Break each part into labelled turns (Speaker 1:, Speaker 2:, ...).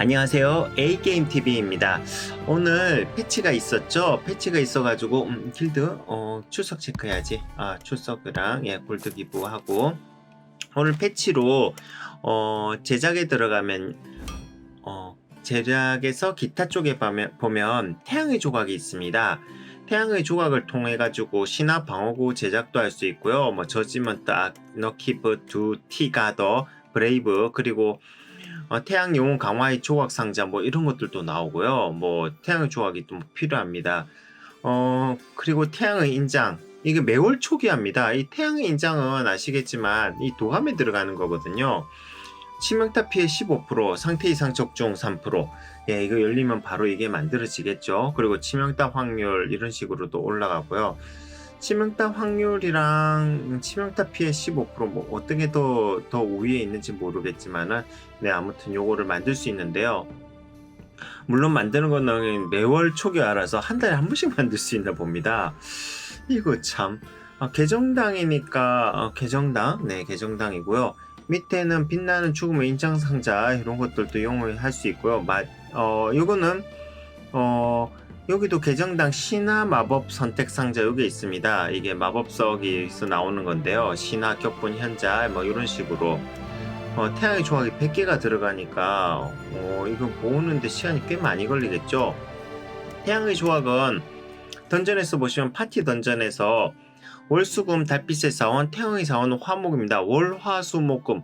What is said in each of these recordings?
Speaker 1: 안녕하세요. A게임TV입니다. 오늘 패치가 있었죠? 패치가 있어가지고, 음, 길드, 어, 출석 체크해야지. 아, 출석이랑, 예, 골드 기부하고. 오늘 패치로, 어, 제작에 들어가면, 어, 제작에서 기타 쪽에 보면, 태양의 조각이 있습니다. 태양의 조각을 통해 가지고 신화 방어구 제작도 할 수 있고요. 뭐 저지먼트 아너키브 두 티가더 브레이브 그리고 어, 태양 영웅 강화의 조각 상자 뭐 이런 것들도 나오고요. 뭐 태양의 조각이 좀 필요합니다. 어 그리고 태양의 인장 이게 매월 초기화입니다. 이 태양의 인장은 아시겠지만 이 도감에 들어가는 거거든요. 치명타 피해 15%, 상태 이상 적중 3%. 예, 이거 열리면 바로 이게 만들어지겠죠. 그리고 치명타 확률 이런 식으로도 올라가고요. 치명타 확률이랑 치명타 피해 15%뭐 어떤 게더 더 우위에 있는지 모르겠지만은 네 아무튼 요거를 만들 수 있는데요. 물론 만드는 거는 매월 초기화라서 한 달에 한 번씩 만들 수 있나 봅니다. 이거 참 아, 개정당이니까 어, 개정당 네 개정당이고요. 밑에는 빛나는 죽음의 인장 상자 이런 것들도 이용할 수 있고요. 마, 어 요거는 어 여기도 개정당 신화 마법 선택 상자 여기 있습니다. 이게 마법석에서 나오는 건데요. 신화 격분 현자 뭐 이런 식으로 어, 태양의 조각이 100개가 들어가니까 어, 이거 모으는데 시간이 꽤 많이 걸리겠죠. 태양의 조각은 던전에서 보시면 파티 던전에서 월수금 달빛의 사원 태양의 사원은 화목입니다. 월화수목금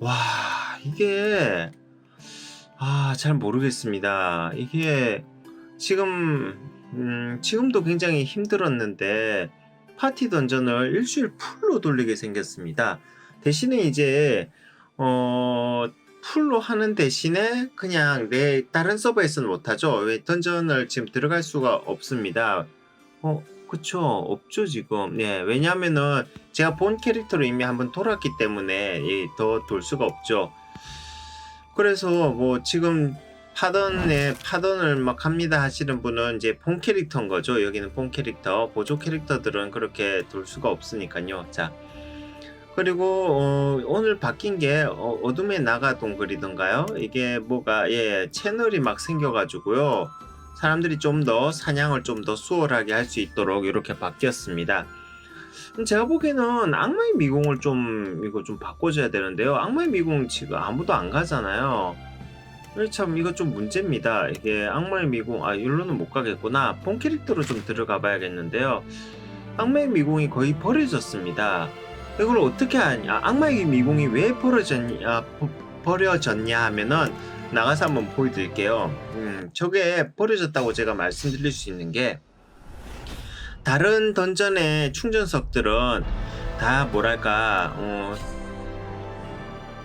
Speaker 1: 와 이게 아 잘 모르겠습니다. 이게 지금 음, 지금도 굉장히 힘들었는데 파티 던전을 일주일 풀로 돌리게 생겼습니다. 대신에 이제 어 풀로 하는 대신에 그냥 내 다른 서버에서는 못하죠. 왜 던전을 지금 들어갈 수가 없습니다. 어 그쵸 없죠 지금. 예 왜냐하면은 제가 본 캐릭터로 이미 한번 돌았기 때문에 더돌 수가 없죠. 그래서 뭐 지금 파던에 파던을 막 합니다 하시는 분은 이제 본 캐릭터인 거죠. 여기는 본 캐릭터, 보조 캐릭터들은 그렇게 돌 수가 없으니까요. 자, 그리고 어, 오늘 바뀐 게 어, 어둠의 나가 동굴이던가요? 이게 뭐가 예 채널이 막 생겨가지고요. 사람들이 좀 더 사냥을 좀 더 수월하게 할 수 있도록 이렇게 바뀌었습니다. 음, 제가 보기에는 악마의 미궁을 좀 이거 좀 바꿔줘야 되는데요. 악마의 미궁 지금 아무도 안 가잖아요. 이참 이거 좀 문제입니다. 이게 악마의 미궁 아 일로는 못 가겠구나. 본 캐릭터로 좀 들어가 봐야겠는데요. 악마의 미궁이 거의 버려졌습니다. 이걸 어떻게 하냐? 악마의 미궁이 왜 버려졌냐? 버- 버려졌냐 하면은 나가서 한번 보여드릴게요. 음, 저게 버려졌다고 제가 말씀드릴 수 있는 게 다른 던전의 충전석들은 다 뭐랄까 어,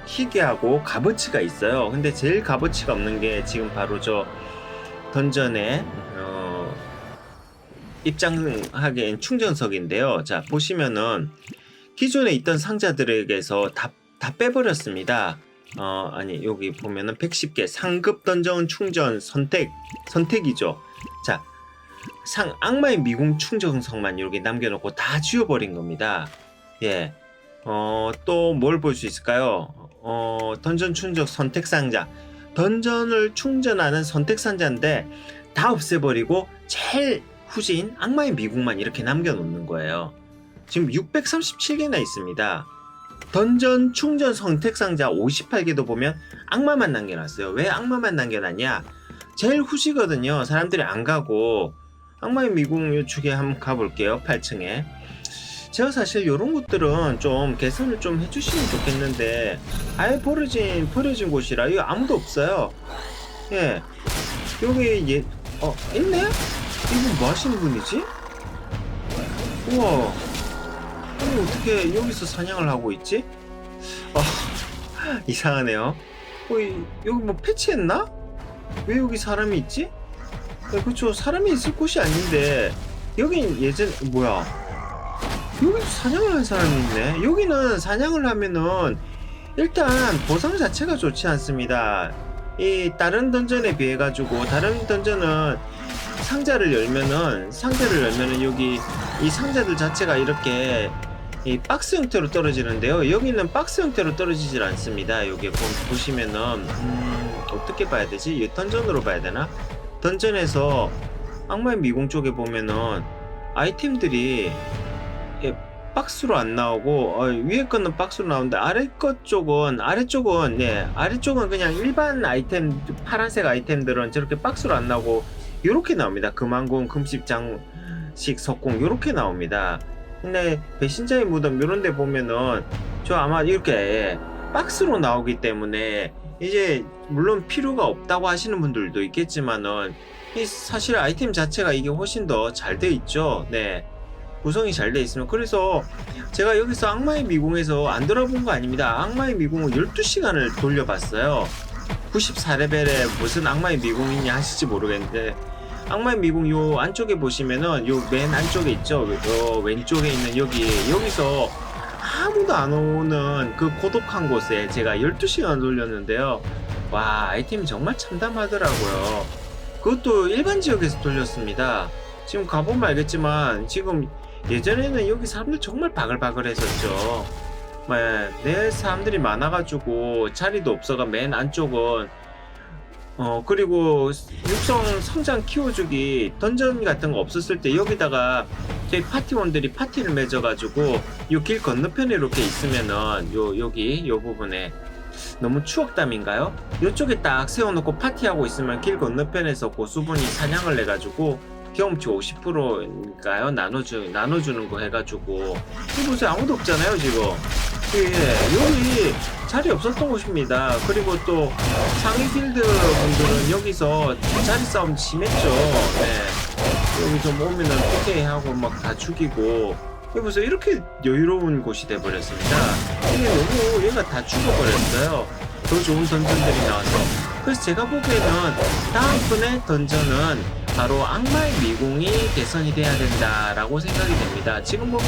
Speaker 1: 희귀하고 값어치가 있어요. 근데 제일 값어치가 없는 게 지금 바로 저 던전의 어, 입장하기엔 충전석인데요. 자 보시면은 기존에 있던 상자들에게서 다, 다 빼버렸습니다. 어 아니 여기 보면은 110개 상급 던전 충전 선택 선택이죠. 자 상 악마의 미궁 충전석만 이렇게 남겨놓고 다 지워버린 겁니다. 예. 어, 또 뭘 볼 수 있을까요? 어, 던전 충전 선택 상자. 던전을 충전하는 선택 상자인데 다 없애버리고 제일 후진 악마의 미궁만 이렇게 남겨놓는 거예요. 지금 637개나 있습니다. 던전 충전 선택 상자 58개도 보면 악마만 남겨놨어요. 왜 악마만 남겨놨냐? 제일 후시거든요. 사람들이 안 가고 악마의 미궁 요축에 한번 가볼게요. 8층에. 제가 사실 이런 것들은 좀 개선을 좀 해주시면 좋겠는데 아예 버려진 버려진 곳이라 이거 아무도 없어요. 예, 여기 예, 어 있네? 이분 뭐 하시는 분이지? 우와, 아니 어떻게 여기서 사냥을 하고 있지? 어 이상하네요. 어, 이, 여기 뭐 패치했나? 왜 여기 사람이 있지? 네, 그쵸 사람이 있을 곳이 아닌데 여긴 예전 뭐야? 여기 사냥을 한 사람이 있네. 여기는 사냥을 하면은 일단 보상 자체가 좋지 않습니다. 이 다른 던전에 비해 가지고 다른 던전은 상자를 열면은 상자를 열면은 여기 이 상자들 자체가 이렇게 이 박스 형태로 떨어지는데요. 여기는 박스 형태로 떨어지질 않습니다. 여기 보, 보시면은 음, 어떻게 봐야 되지? 이 던전으로 봐야 되나? 던전에서 악마의 미궁 쪽에 보면은 아이템들이 예, 박스로 안 나오고 어, 위에 거는 박스로 나오는데 아래 것 쪽은 아래쪽은 예 아래쪽은 그냥 일반 아이템 파란색 아이템들은 저렇게 박스로 안 나오고 요렇게 나옵니다. 금왕궁 금십장식 석궁 요렇게 나옵니다. 근데 배신자의 무덤 요런 데 보면은 저 아마 이렇게 예, 박스로 나오기 때문에 이제 물론 필요가 없다고 하시는 분들도 있겠지만은 이 사실 아이템 자체가 이게 훨씬 더 잘 돼 있죠. 네 구성이 잘 돼 있으면 그래서 제가 여기서 악마의 미궁에서 안 돌아본 거 아닙니다. 악마의 미궁을 12시간을 돌려봤어요. 94레벨에 무슨 악마의 미궁이냐 하실지 모르겠는데 악마의 미궁 요 안쪽에 보시면은 요 맨 안쪽에 있죠. 요 왼쪽에 있는 여기 여기서 아무도 안 오는 그 고독한 곳에 제가 12시간 돌렸는데요. 와 아이템이 정말 참담하더라고요. 그것도 일반 지역에서 돌렸습니다. 지금 가보면 알겠지만 지금 예전에는 여기 사람들 정말 바글바글 했었죠. 네, 내 사람들이 많아가지고 자리도 없어가 맨 안쪽은 어 그리고 육성 성장 키워주기 던전 같은 거 없었을 때 여기다가 저희 파티원들이 파티를 맺어가지고 요 길 건너편에 이렇게 있으면은 요 여기 요 부분에 너무 추억담인가요? 요쪽에 딱 세워놓고 파티하고 있으면 길 건너편에서 고수분이 사냥을 해가지고 경험치 50%인가요? 나눠주, 나눠주는 거 해가지고. 이 보세요. 아무도 없잖아요, 지금. 예, 여기 자리 없었던 곳입니다. 그리고 또 상위 필드 분들은 여기서 자리 싸움 심했죠. 네. 여기서 오면은 PK하고 막 다 죽이고. 여기 보세요. 이렇게 여유로운 곳이 돼버렸습니다. 이게 너무 얘가 다 죽어버렸어요. 더 좋은 던전들이 나와서. 그래서 제가 보기에는 다음번에 던전은 바로 악마의 미궁이 개선이 돼야 된다라고 생각이 됩니다. 지금 보면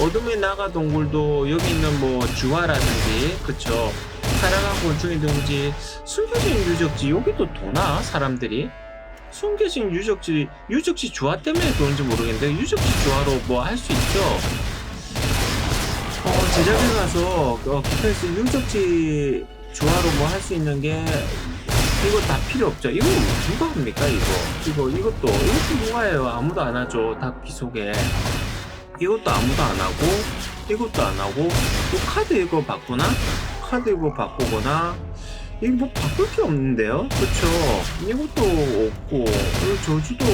Speaker 1: 어둠의 나가 동굴도 여기 있는 뭐 주화라든지 그쵸 살아간 곤충이든지 숨겨진 유적지 여기도 도나 사람들이 숨겨진 유적지 유적지 주화 때문에 그런지 모르겠는데 유적지 주화로 뭐 할 수 있죠. 어, 제작에 가서 어, 기타에서 유적지 주화로 뭐 할 수 있는 게 이거 다 필요 없죠. 이거 누가 합니까 이거? 이거 이것도 이것도 누가 해요? 아무도 안 하죠. 닭기 속에 이것도 아무도 안 하고 이것도 안 하고 또 카드 이거 바꾸나? 카드 이거 바꾸거나 이거 뭐 바꿀 게 없는데요? 그쵸? 이것도 없고 저주도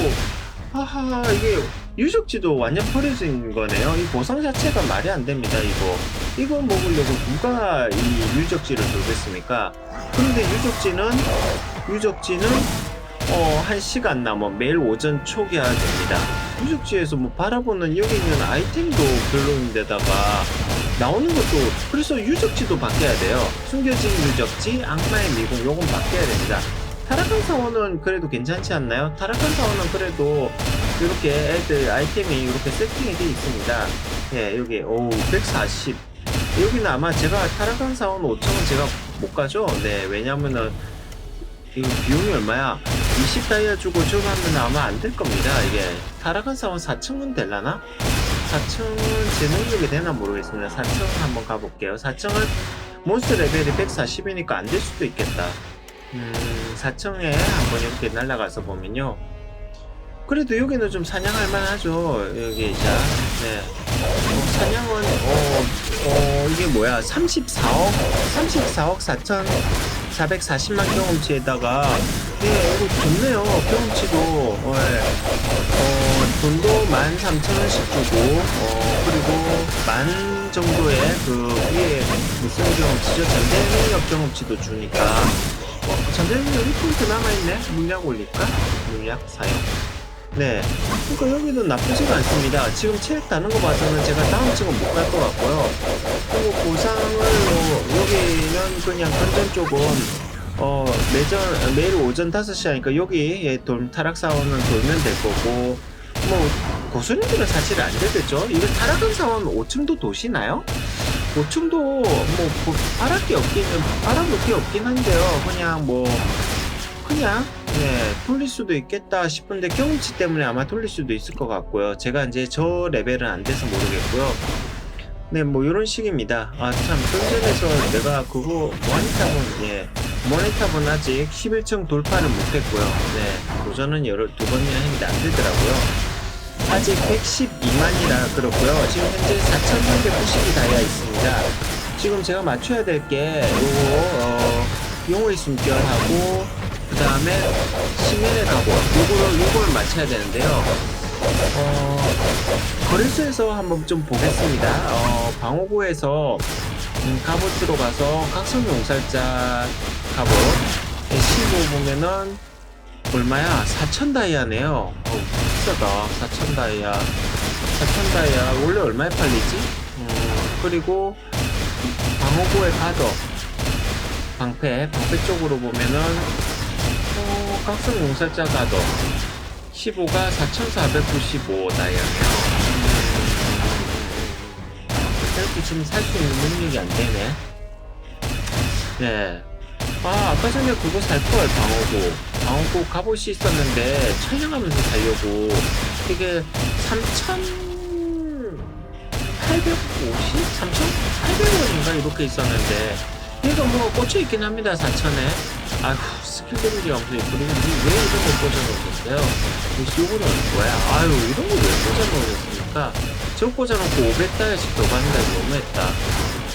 Speaker 1: 하하 이게 유적지도 완전 버려진 거네요. 이 보상 자체가 말이 안 됩니다. 이거 이거 먹으려고 누가 이 유적지를 돌겠습니까? 그런데 유적지는 유적지는 어, 한 시간 남아 매일 오전 초기화 됩니다. 유적지에서 뭐 바라보는 여기 있는 아이템도 별로인데다가 나오는 것도 그래서 유적지도 바뀌어야 돼요. 숨겨진 유적지, 악마의 미궁 요건 바뀌어야 됩니다. 타락한 사원은 그래도 괜찮지 않나요? 타락한 사원은 그래도 이렇게 애들 아이템이 이렇게 세팅이 되어 있습니다. 예, 여기 오 140. 여기는 아마 제가 타락한 사원 5천원 제가 못 가죠. 네, 왜냐면은 이거 비용이 얼마야? 20 다이아 주고 저거 하면 아마 안 될 겁니다. 이게 타락한 사원 4층은 될라나? 4층은 제 능력이 되나 모르겠습니다. 4층 한번 가볼게요. 4층은 몬스터 레벨이 140이니까 안 될 수도 있겠다. 음, 4층에 한번 이렇게 날아가서 보면요. 그래도 여기는 좀 사냥할 만하죠. 여기 자, 네. 어, 사냥은 어, 어 이게 뭐야? 34억, 34억 4천 440만 경험치에다가 예, 이거 좋네요. 경험치도 어, 예. 어, 돈도 13,000원씩 주고 어, 그리고 만 정도의 그 위에 무슨 경험치죠? 전대 능력 경험치도 주니까 어, 전대 능력 1포인트 남아있네? 물약 올릴까? 물약 사용 네. 그러니까 여기도 나쁘지가 않습니다. 지금 체력 다는 거 봐서는 제가 다음 측은 못 갈 것 같고요. 그리고 보상을 뭐 여기는 그냥 건전 쪽은 어 매전 매일 오전 5시 하니까 여기 예, 돌 타락 사원은 돌면 될 거고 뭐 고수님들은 사실 안 되겠죠. 이거 타락한 사원 5층도 도시나요? 5층도 뭐 바랄 게 없긴 바라볼 게 없긴 한데요. 그냥 뭐 그냥 네, 돌릴 수도 있겠다 싶은데 경험치 때문에 아마 돌릴 수도 있을 것 같고요. 제가 이제 저 레벨은 안 돼서 모르겠고요. 네, 뭐 이런 식입니다. 아, 참 던전에서 내가 그거 모니탑은 예, 모니탑은 아직 11층 돌파를 못했고요. 네, 도전은 여러 두 번이나 했는데 안 되더라고요. 아직 112만이라 그렇고요. 지금 현재 4,390이 다이아 있습니다. 지금 제가 맞춰야 될 게 요거 어, 용의 숨결하고 그 다음에 시면의 갑옷 요거를 요걸 맞춰야 되는데요. 어, 거래소에서 한번 좀 보겠습니다. 어, 방어구에서 음, 갑옷으로 가서 각성 용살자 갑옷 15 보면은 얼마야? 4천 다이아네요. 어, 비싸다. 4천 다이아. 4천 다이아 원래 얼마에 팔리지? 음, 그리고 방어구의 가더 방패 방패 쪽으로 보면은 어, 각성 용살자 가더 15가 4,495 다이아네요. 이렇게 지금 살 수 있는 능력이 안 되네. 네. 아, 아까 전에 그거 살걸, 방어구. 방어구 갑옷이 있었는데, 촬영하면서 살려고, 이게 3,850? 3,800원인가? 이렇게 있었는데, 얘가 뭐 꽂혀있긴 합니다, 4,000에. 아휴, 스킬 데미지가 엄청 예쁘리왜 이런 걸 꽂아놓으셨어요? 요거는 뭐야? 아유, 이런 걸 왜 꽂아놓으셨습니까? 저 꽂아놓고 500달러씩 더 받는다, 너무했다.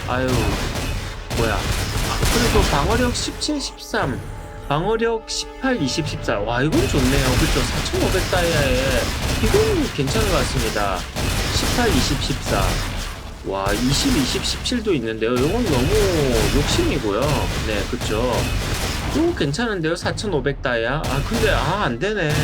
Speaker 1: 아유, 뭐야. 아, 그리고 방어력 17, 13, 방어력 18, 20, 14. 와, 이건 좋네요. 그쵸? 4,500 다이아에 이건 괜찮은 것 같습니다. 18, 20, 14. 와, 20, 20, 17도 있는데요. 이건 너무 욕심이고요. 네, 그쵸. 이거 괜찮은데요? 4,500 다이아? 아, 근데, 아, 안 되네.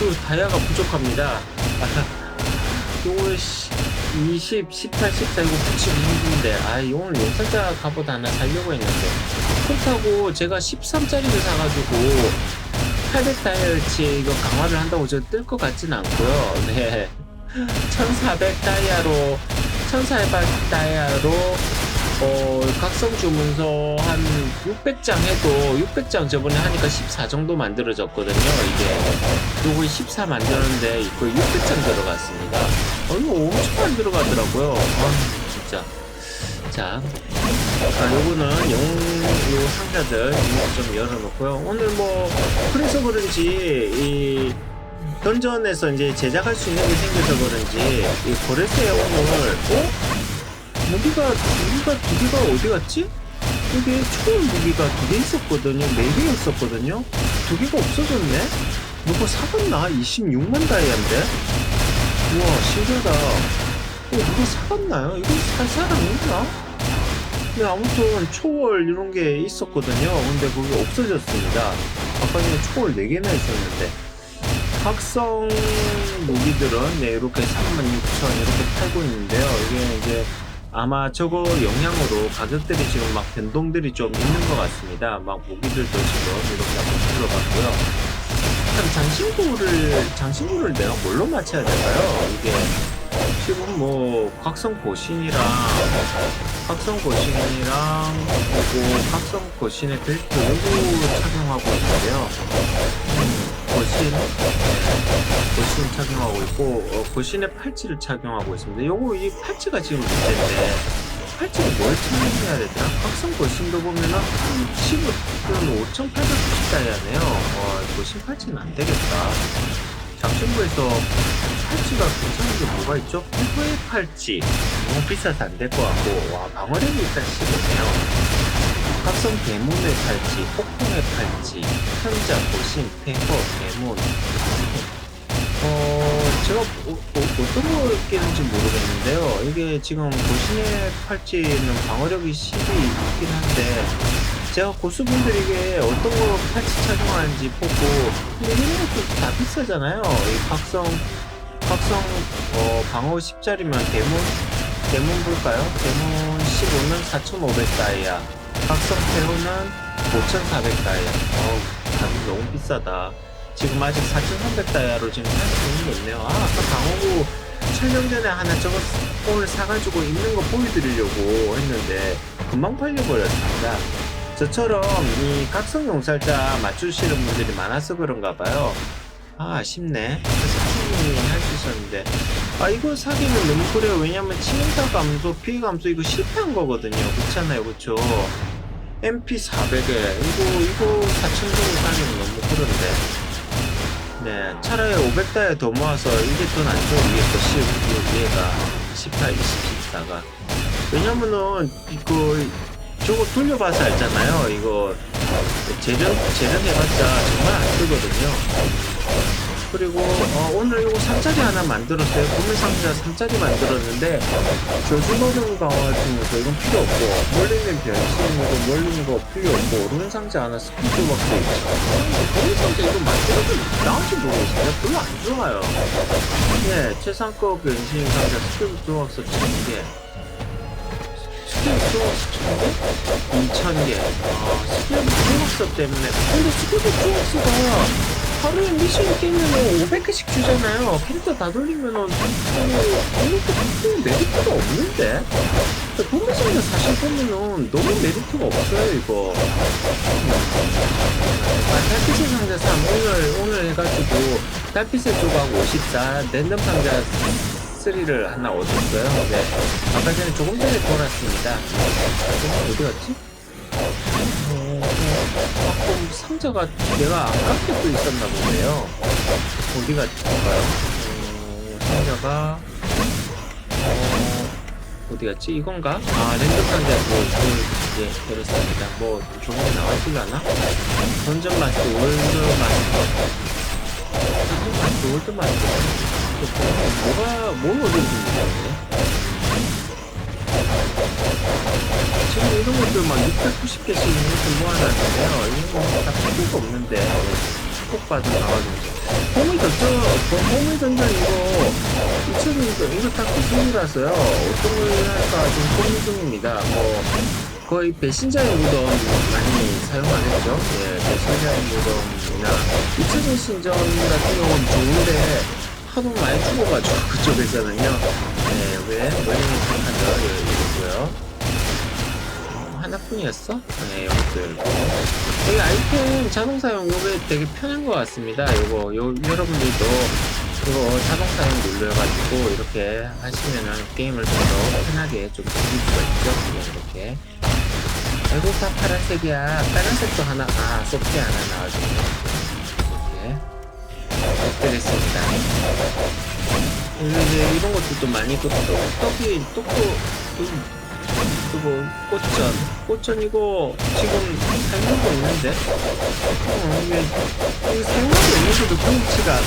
Speaker 1: 그, 다이아가 부족합니다. 요거, 씨, 20, 18, 14 이거 붙이기 힘든데 아 오늘 용살자 갑옷 하나 살려고 했는데. 그렇다고 제가 13짜리를 사가지고 800다이아치 이거 강화를 한다고 저 뜰 것 같진 않고요. 네. 1400다이아로 1400다이아로 어, 각성 주문서 한 600장 해도 600장 저번에 하니까 14 정도 만들어졌거든요. 이게 요거 14 만드는데 이거 600장 들어갔습니다. 어, 이거 엄청 많이 들어가더라고요. 아, 진짜. 자, 아, 요거는 용, 요 상자들 좀 열어놓고요. 오늘 뭐, 그래서 그런지, 이, 던전에서 이제 제작할 수 있는 게 생겨서 그런지, 이 거래소에 오늘, 어? 무기가 무기가 두 개가 어디 갔지? 이게 초월 무기가 두 개 있었거든요. 네 개였었거든요. 두 개가 없어졌네. 누가 사갔나? 26만 다이아인데. 우와 신기하다. 어, 누가 사갔나요? 이거 살 사람 있나? 네 아무튼 초월 이런 게 있었거든요. 근데 그게 없어졌습니다. 아까 전에 초월 네 개나 있었는데. 각성 무기들은 네 이렇게 36,000 이렇게 팔고 있는데요. 이게 이제 아마 저거 영향으로 가격들이 지금 막 변동들이 좀 있는 것 같습니다. 막 무기들도 지금 이렇게 한번 들어봤고요. 참 장신구를 장신구를 내가 뭘로 맞춰야 될까요? 이게 지금 뭐 각성 고신이랑 각성 고신이랑 그리고 각성 고신의 벨트 요거 착용하고 있는데요. 음, 고신 고신 착용하고 있고 어, 고신의 팔찌를 착용하고 있습니다. 요거 이 팔찌가 지금 문제인데 팔찌를 뭘 착용해야 되더라? 각성 고신도 보면은 15은 5,890 다이아네요. 어, 고신 팔찌는 안 되겠다. 장신구에서 팔찌가 괜찮은 게 뭐가 있죠? 피부의 팔찌 너무 비싸서 안 될 것 같고 와 방어력이 일단 15네요. 각성 대문의 팔찌, 폭풍의 팔찌, 현자, 고신, 탱커, 대문. 어, 제가 어, 떤걸 끼는지 모르겠는데요. 이게 지금 고신의 팔찌는 방어력이 10이 있긴 한데, 제가 고수분들이 이게 어떤 거 팔찌 착용하는지 보고, 근데 이런 것도 다 비싸잖아요. 이 각성, 각성, 어, 방어 10짜리면 대문, 대문 볼까요? 대문 15는 4,500 다이아. 각성 태우는 5,400다이아. 어우, 가격 너무 비싸다. 지금 아직 4,300다이아로 지금 살수 있는 게 없네요. 아, 아까 방어구 촬영 전에 하나 저거 오늘 사가지고 있는 거 보여드리려고 했는데 금방 팔려버렸습니다. 저처럼 이 각성 용살자 맞추시는 분들이 많아서 그런가 봐요. 아, 아쉽네. 사진이 할 수 있었는데. 아 이거 사기는 너무 그래요 왜냐면 치명타 감소 피해 감소 이거 실패한 거거든요 그렇잖아요 그쵸 MP 400에. 이거 이거 4,000정도 사기는 너무 그런데. 네 차라리 500달에 더 모아서 이게 돈안줘 위에 거 10, 위에가 18, 20, 14가. 왜냐면은 이거 저거 돌려봐서 알잖아요. 이거 재련 재련해봤자 정말 안 뜨거든요 그리고 어, 오늘 이거 3짜리 하나 만들었어요. 구매 상자 3짜리 만들었는데 저주버전 강화 중에서 이건 필요 없고 멀리는 변신이고 멀리는 거 필요 없고 오른 상자 하나 스피드박스 있죠. 구매 상자 이거 만들어도 나올지 모르겠어요. 별로 안 좋아요. 예, 최상급 변신 상자 1000개 스피드박스 1000개? 2000개 아, 스피드박스 때문에 근데 스피드박스가 하루에 미션 깨면은 500개씩 주잖아요. 캐릭터 다 돌리면은 아무것도 큰 메리트가 없는데? 도매상자 사실 보면은 너무 메리트가 없어요, 이거. 아, 달빛의 상자 3 오늘, 오늘 해가지고 달빛의 조각 54, 랜덤 상자 3를 하나 얻었어요. 네. 아까 전에 조금 전에 돌았습니다. 어디 갔지? 어, 가끔 상자가 내가 안 갖게 또 있었나 보네요. 어디 갔을까요? 어, 상자가 어, 어디 갔지? 이건가? 아 랜덤 상자 뭐 그, 예, 그렇습니다. 뭐 조금이 나왔을라나? 던전 마스터, 월드 마스터, 던전 마스터, 월드 마스터. 뭐가 뭘 얻을지 모르겠네. 지금 이런 것들만 690개씩 이렇게 모아놨는데요. 이거 다 필요가 없는데 꼭 봐도 나와주죠. 홈을 던져, 홈을 던져 이거 2000이니까 이거 딱 기준이라서요. 어떤 걸 할까 좀 고민 중입니다. 뭐 거의 배신자의 무덤 많이 사용 안 했죠. 예, 배신자의 무덤이나 2000년 신전 같은 경우는 좋은데 하도 많이 죽어가지고 그쪽에서는요. 네, 왜? 원래는 하죠. 이러고요. 하나뿐이었어? 네, 이것들. 여기 아이템 자동 사용 요게 되게 편한 것 같습니다. 요거, 요, 여러분들도 이거 자동 사 용 눌러가지고 이렇게 하시면은 게임을 좀 더 편하게 좀 즐길 수가 있죠. 네, 이렇게. 아이고, 다 파란색이야. 빨간색도 하나, 아, 소피 하나 나와주네. 이렇게. 이제 이런 것들도 많이 또 떡- 떡이 떡도 좀 그리고 꽃전. 꽃전 이거 지금 사용하고 있는데? 어, 이게 사용하고 있는데도 경치가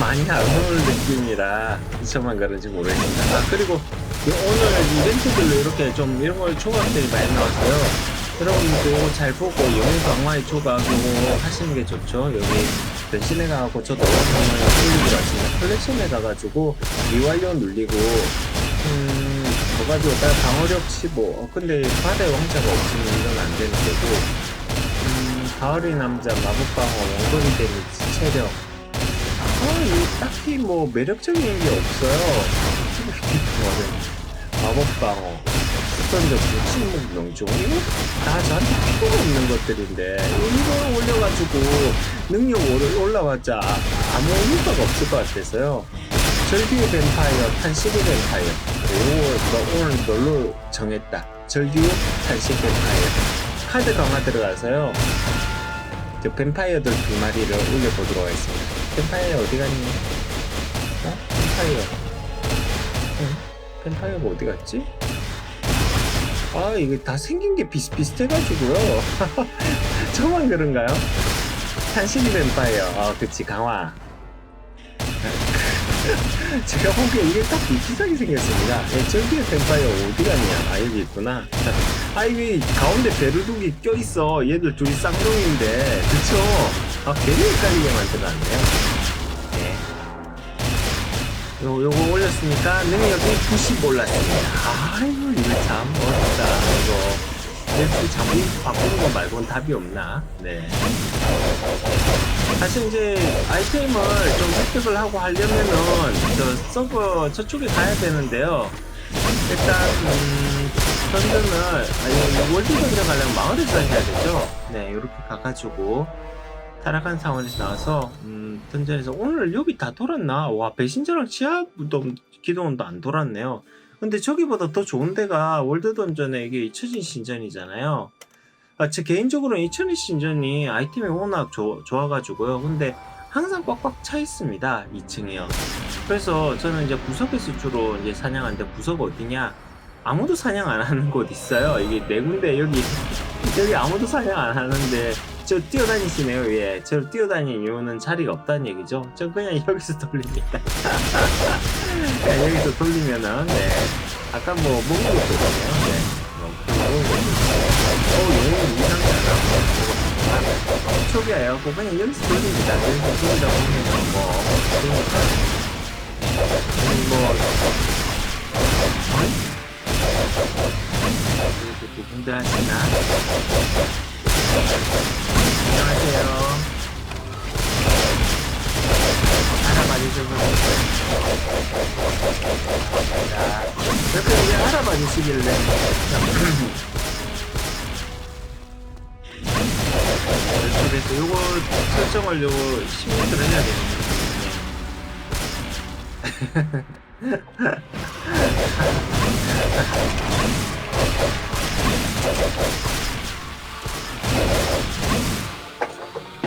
Speaker 1: 많이 안 오는 느낌이라 저만 그런지 모르겠습니다 아 그리고 이 오늘 이벤트들로 이렇게 좀 이런 걸 조각들이 많이 나왔어요. 여러분들도 잘 보고 영웅 강화의 조각 이거 하시는 게 좋죠. 여기 변신해 가고 저도 한번 올리고 왔습니다 컬렉션에 가가지고 미완료 눌리고 음뭐 가 좋을까요? 방어력 15. 어, 근데 바다에 왕자가 없으면 이건 안 되는 거고. 음, 가을의 남자, 마법방어, 원거리 데미지, 체력. 아, 딱히 뭐 매력적인 게 없어요. 마법방어, 스턴적 침묵 명중. 이거 다 저한테 필요가 없는 것들인데, 이거 올려가지고 능력 올- 올라왔자 아무 의미가 없을 것 같아서요. 절규의 뱀파이어, 탄식의 뱀파이어. 오, 오늘 뭘로 정했다. 절규, 탄식 뱀파이어. 카드 강화 들어가서요. 저 뱀파이어들 두 마리를 올려보도록 하겠습니다. 뱀파이어 어디 갔니? 어? 뱀파이어. 응? 뱀파이어가 어디 갔지? 아, 이게 다 생긴 게 비슷비슷해가지고요. 저만 그런가요? 탄식이 뱀파이어. 아, 그치, 강화. 제가 보기에 이게 딱 비슷하게 생겼습니다. 예, 저기에 뱀파이어 어디 갔냐? 아, 여기 있구나. 아, 이게 가운데 베르둑이 껴있어. 얘들 둘이 쌍둥이인데. 그쵸? 아, 괜히 헷갈리게 만들어놨네요. 네. 요, 요거 올렸으니까 능력이 90 올랐습니다. 아이고, 이거 참 어렵다, 이거. 랩스 장비 바꾸는 거 말고는 답이 없나? 네. 사실 이제 아이템을 좀 획득을 하고 하려면은 저 서버 저쪽에 가야 되는데요. 일단 음, 던전을 아니 월드 던전 가려면 마을에서 해야 되죠. 네, 이렇게 가가지고 타락한 상황에서 나와서 음, 던전에서 오늘 여기 다 돌았나? 와 배신자랑 지하도 기동원도 안 돌았네요. 근데 저기보다 더 좋은 데가 월드 던전에 이게 잊혀진 신전이잖아요. 아, 제 개인적으로는 잊혀진 신전이 아이템이 워낙 좋- 좋아가지고요. 근데 항상 꽉꽉 차 있습니다. 2층이요. 그래서 저는 이제 구석에서 주로 이제 사냥하는데 구석 어디냐? 아무도 사냥 안 하는 곳 있어요. 이게 네 군데 여기 여기 아무도 사냥 안 하는데 저 뛰어다니시네요. 예, 저 뛰어다니는 이유는 자리가 없다는 얘기죠. 저 그냥 여기서 돌립니다. 그냥 여기서 돌리면은 네. 아까 뭐 먹은 것도 있네요. 네. 여행은 이상하지 않아. 아, 초기화해갖고 그냥 여기서 돌립니다. 여기서 돌리다 보면은 뭐 그러니까 음, 뭐 어? 이렇게 두분들 하시나? 안녕하세요. 알아봐 주셔서 감사합니다. 이렇게 이제 알아봐 주시길래 그래서 설정을 요거 10m를 해야 되거든요.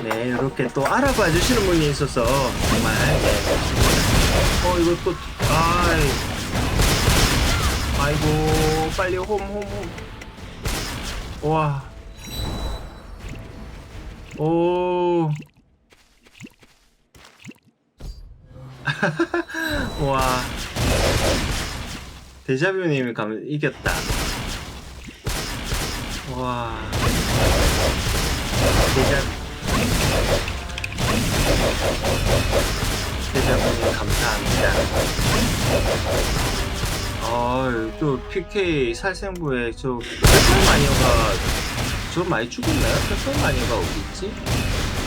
Speaker 1: 네, 이렇게 또 알아봐 주시는 분이 있어서 정말 네. 어 이거 또 아이 아이고 빨리 홈홈 홈. 와. 오. 와. 데자뷰님이 감 이겼다. 와. 데자 대자분님 감사합니다. 아, 또 PK 살생부에 저 마녀가 저 많이 죽었나요? 페퍼 마녀가 어디 있지?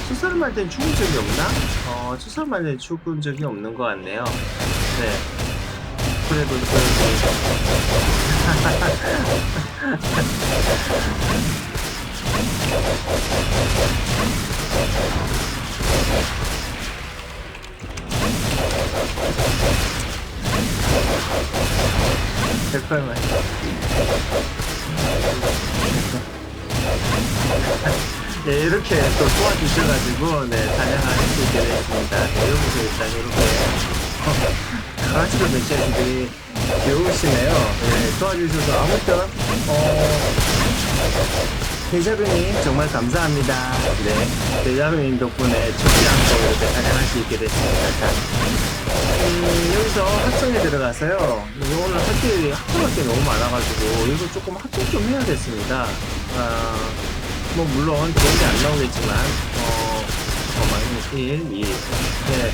Speaker 1: 저 사람 할 땐 죽은 적이 없나? 어, 저 사람 할땐 죽은 적이 없는 것 같네요. 네. 그래도 페퍼 마녀. 네, 이렇게 또 도와주셔가지고, 네, 있게 됐습니다. 네, 여기서 일단 이렇게, 강아지도 맺혀지들이 귀여우시네요. 네, 도와주셔서 아무튼, 어, 대자뷰님 정말 감사합니다. 네, 대자뷰님 덕분에 죽지 않고 이렇게 사냥할 수 있게 됐습니다. 자, 음, 여기서 학성에 들어가서요. 오늘 학교할 게 너무 많아가지고, 이거 조금 학교 좀 해야겠습니다. 아, 뭐, 물론 게안 나오겠지만, 어, 잠깐만, 1, 2, 네.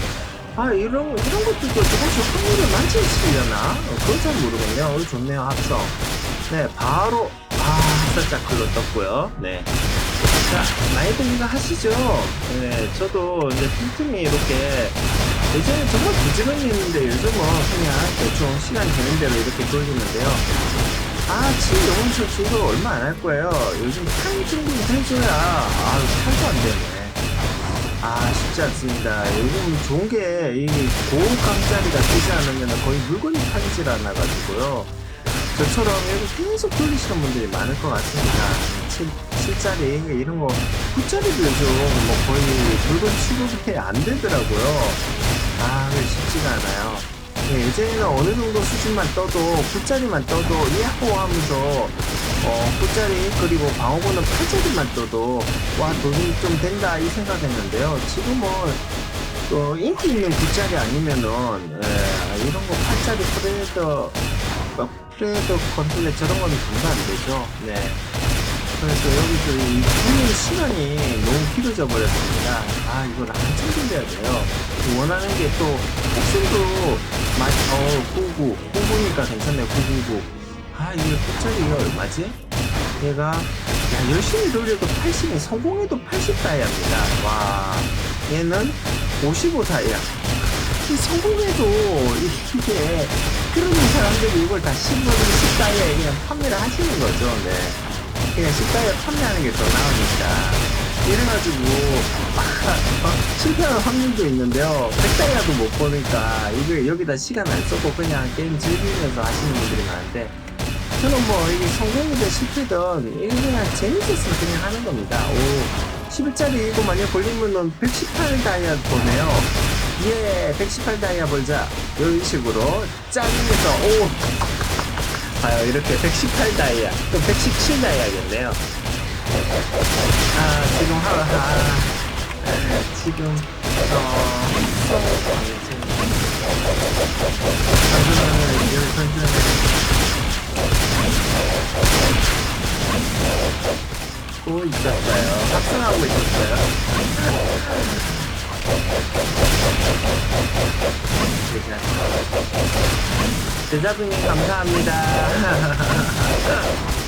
Speaker 1: 아, 이런, 이런 것들도 조금씩 확률을 만지시려나? 어, 그건 잘 모르겠네요. 어, 좋네요, 합성. 네, 바로, 아, 살짝 글로 떴고요. 네. 자, 이거 하시죠? 네, 저도 이제 틈틈이 이렇게 예전에 정말 부지런했는데 요즘은 그냥 대충 시간 되는 대로 이렇게 돌리는데요. 아, 7영원 철수 이거 얼마 안 할 거예요. 요즘 정도는 해줘야, 아유, 살도 안 되네. 아, 쉽지 않습니다. 요즘 좋은 게, 이 고강짜리가 뜨지 않으면 거의 물건이 팔리질 않아가지고요. 저처럼 이거 계속 돌리시는 분들이 많을 것 같습니다. 7, 7짜리, 이런 거, 9짜리도 요즘 뭐 거의 물건 취급이 안 되더라고요. 아, 쉽지가 않아요. 예, 예전에는 어느 정도 수준만 떠도 9짜리만 떠도 야호 하면서 어 9짜리 그리고 방어구는 8짜리만 떠도 와 돈이 좀 된다 이 생각했는데요. 지금은 또 인기 있는 9짜리 아니면은 예, 이런 거 8짜리 프레더 어, 프레더 컨트롤 저런 거는 정말 안 되죠. 네 그래서 여기서 이 풀리는 시간이 너무 길어져 버렸습니다. 아, 이걸 한참 돌려야 돼요. 원하는 게 또, 옵션도, 마, 어, 99. 99니까 괜찮네요, 999. 아, 이게 끝짜리 이게 얼마지? 얘가, 야, 열심히 돌려도 80이, 성공해도 80 다이아입니다. 와, 얘는 55 다이아. 이 성공해도 이게, 그러는 사람들이 이걸 다 10원, 10 다이아에 그냥 판매를 하시는 거죠, 네. 그냥 식당에 판매하는 게 더 나으니까
Speaker 2: 이래가지고 막 실패하는 확률도 있는데요. 100다이아도 못 보니까 이거 여기다 시간 안 쓰고 그냥 게임 즐기면서 하시는 분들이 많은데 저는 뭐 이게 성공이든 실패든 이거 그냥 재밌었으면 그냥 하는 겁니다. 오 11짜리 이거 만약 걸리면은 118 다이아 보네요. 예, 118 다이아 벌자. 이런 식으로 짱에서 오 봐요 이렇게 118 다이아 또 117 다이아겠네요. 아 지금 하, 아, 지금 어 방송을 이제 선수고 있었어요. 합성하고 있었어요. 제자분님 감사합니다.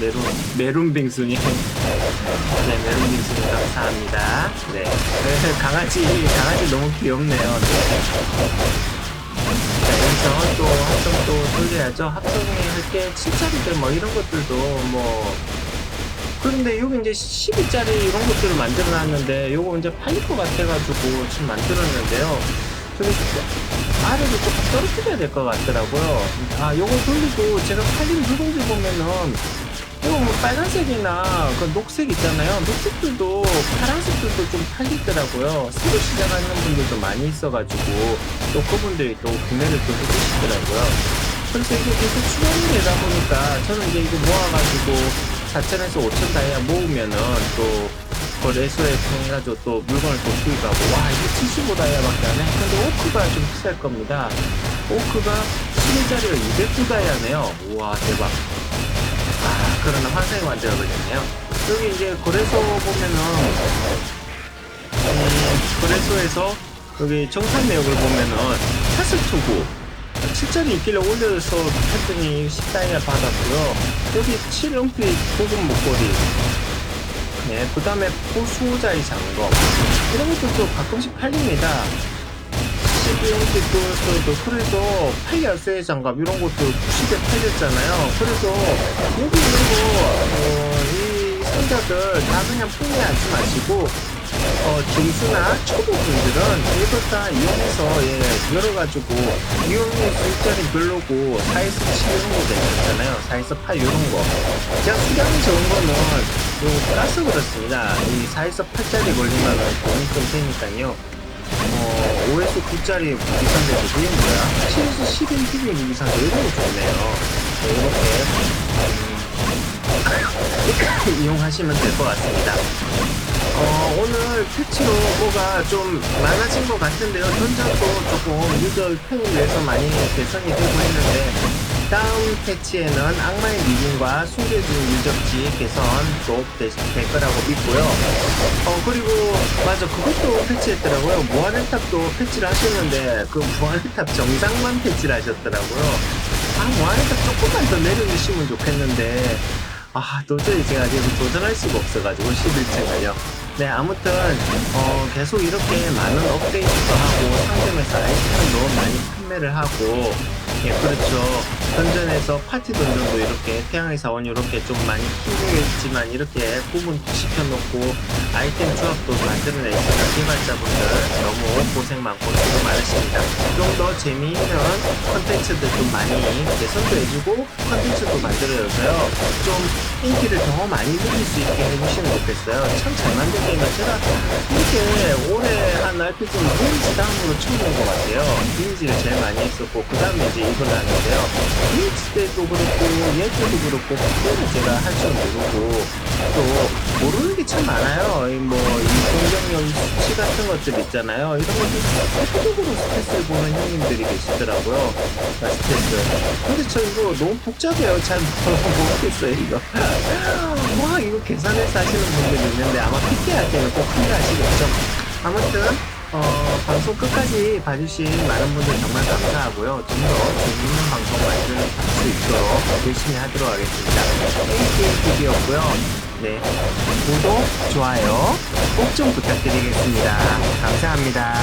Speaker 2: 메론 메론 빙순이 네 메론 빙순이 감사합니다. 네 강아지 강아지 너무 귀엽네요. 네. 자 여기서 또 합성 또 돌려야죠. 합성할 때 7짜리들 뭐 이런 것들도 뭐 그런데 여기 이제 12짜리 이런 것들을 만들어 놨는데 요거 이제 팔릴 것 같아가지고 지금 만들었는데요. 아래로 조금 떨어뜨려야 될 것 같더라고요. 아, 요거 돌리고 제가 팔린 물건들 보면은 이거 뭐 빨간색이나 그 녹색 있잖아요. 녹색들도 파란색들도 좀 팔리더라고요. 새로 시작하는 분들도 많이 있어가지고 또 그분들이 또 구매를 또 해주시더라고요. 그래서 이게 계속 추가이 되다 보니까 저는 이제 이거 모아가지고 4천에서 5천 다이아 모으면은 또 거래소에 통해가지고 또 물건을 또 구입하고 와 이게 75 다이아밖에 안 해. 근데 오크가 좀 비쌀 겁니다. 오크가 11짜리가 209 다이아네요. 우와 대박. 환상이 만들어 버렸네요. 여기 이제 거래소 보면은 음, 거래소에서 여기 정산 내역을 보면은 타스투구 7짜리 있길래 올려서 했더니 10다이아 받았고요. 여기 7은피 고급 목걸이 네, 그 다음에 포수자의 장검 이런 것들도 가끔씩 팔립니다. 12용기 또도 그래서 팔렸어요 장갑 이런 것도 90에 팔렸잖아요. 그래서 여기 있는 거, 어, 이 상자들 다 그냥 풍미하지 마시고 어, 중수나 초보분들은 이거 다 이용해서 예, 열어가지고 이용의 수입자리 별로고 4에서 7 이런 거 괜찮잖아요. 4에서 8 이런 거. 제가 수량이 적은 거는 요 가스 그렇습니다. 이 4에서 8짜리 걸리면 돈이 좀 되니까요. 어, 5에서 9짜리 무기상자도 그게 뭐야? 7에서 11, 12 무기상자 이런 거 좋네요. 네, 이렇게 음, 이용하시면 될 것 같습니다. 어, 오늘 패치로 뭐가 좀 많아진 것 같은데요. 전작도 조금 유저 편을 위해서 많이 개선이 되고 있는데 다음 패치에는 악마의 미궁과 숨겨진 유적지 개선 또될 거라고 믿고요. 어 그리고 맞아 그것도 패치했더라고요. 무한의 탑도 패치를 하셨는데 그 무한의 탑 정상만 패치를 하셨더라고요. 아 무한의 탑 조금만 더 내려주시면 좋겠는데 아 도저히 제가 지금 도전할 수가 없어가지고 11층을요. 네 아무튼 어, 계속 이렇게 많은 업데이트도 하고 상점에서 아이템도 많이 판매를 하고 예 그렇죠. 던전에서 파티 던전도 이렇게 태양의 사원 이렇게 좀 많이 힘들겠지만 이렇게 구분 시켜 놓고 아이템 조합도 만들어내시는 개발자분들 너무 고생 많고 수고 많으십니다. 좀 더 재미있는 컨텐츠들도 많이 개선도 해주고 컨텐츠도 만들어줘서요. 좀 인기를 더 많이 누릴 수 있게 해주시면 좋겠어요. 참 잘 만든 게임이라 제가 이렇게 올해 한 RPG는 리니지 다음으로 처음 본 것 같아요. 리니지를 제일 많이 했었고 그 다음에 이제 이걸 하는데요. 리니지 때도 그렇고 얘 때도 그렇고 그때는 제가 할 줄 모르고 또 모르는 게 참 많아요. 이뭐이 공격력 수치 같은 것들 있잖아요. 이런 것들 세부적으로 스트레스를 보는 형님들이 계시더라고요. 아, 스트레스. 근데 저 이거 너무 복잡해요. 잘 모르겠어요 이거. 와 이거 계산해서 하시는 분들이 있는데 아마 PK 할 때는 꼭 필요하시겠죠. 아무튼 어, 방송 끝까지 봐주신 많은 분들 정말 감사하고요. 좀 더 재밌는 방송 만들 수 있도록 열심히 하도록 하겠습니다. AKTV였고요. 네. 구독, 좋아요 꼭 좀 부탁드리겠습니다. 감사합니다.